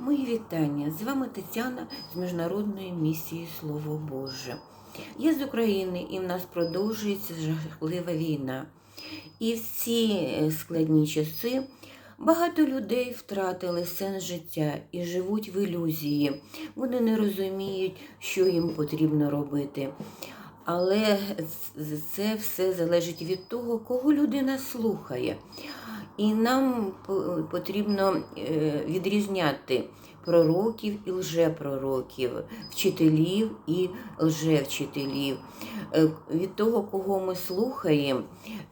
Мої вітання. З вами Тетяна з Міжнародної місії Слово Боже. Я з України і в нас продовжується жахлива війна. І в ці е, складні часи багато людей втратили сенс життя і живуть в ілюзії. Вони не розуміють, що їм потрібно робити. Але це все залежить від того, кого людина слухає. І нам потрібно е, відрізняти пророків і лжепророків, вчителів і лжевчителів. Е, Від того, кого ми слухаємо,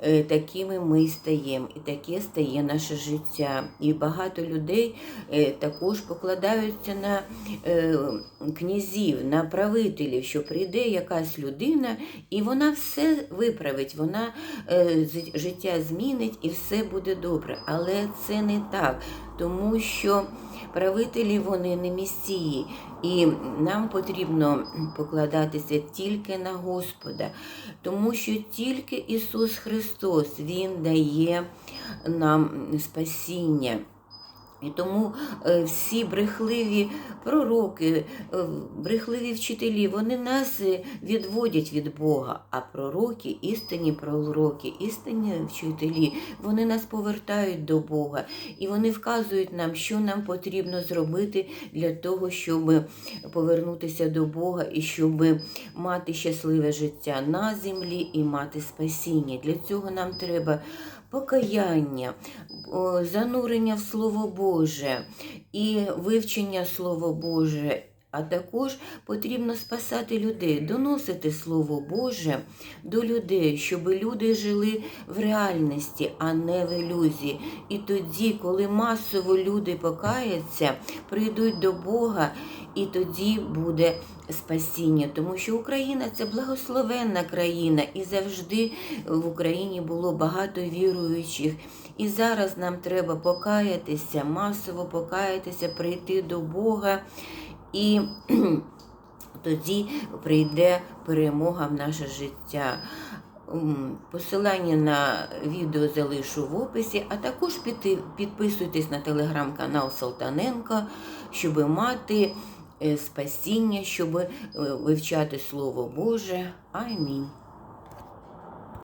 е, такими ми стаємо, і таке стає наше життя. І багато людей е, також покладаються на князів, на правителів, що прийде якась людина, і вона все виправить, вона життя змінить і все буде добре. Але це не так, тому що правителі вони не місії, і нам потрібно покладатися тільки на Господа, тому що тільки Ісус Христос Він дає нам спасіння. І тому е, всі брехливі пророки, е, брехливі вчителі, вони нас е, відводять від Бога. А пророки, істинні пророки, істинні вчителі, вони нас повертають до Бога і вони вказують нам, що нам потрібно зробити для того, щоб повернутися до Бога і щоб мати щасливе життя на землі і мати спасіння. Для цього нам треба покаяння, занурення в Слово Боже і вивчення Слова Боже. А також потрібно спасати людей, доносити Слово Боже до людей, щоб люди жили в реальності, а не в ілюзії. І тоді, коли масово люди покаяться, прийдуть до Бога, і тоді буде спасіння. Тому що Україна це благословенна країна, і завжди в Україні було багато віруючих. І зараз нам треба покаятися, масово покаятися, прийти до Бога. І тоді прийде перемога в наше життя. Посилання на відео залишу в описі, а також підписуйтесь на телеграм-канал Салтаненка, щоб мати е, спасіння, щоб е, вивчати Слово Боже. Амінь.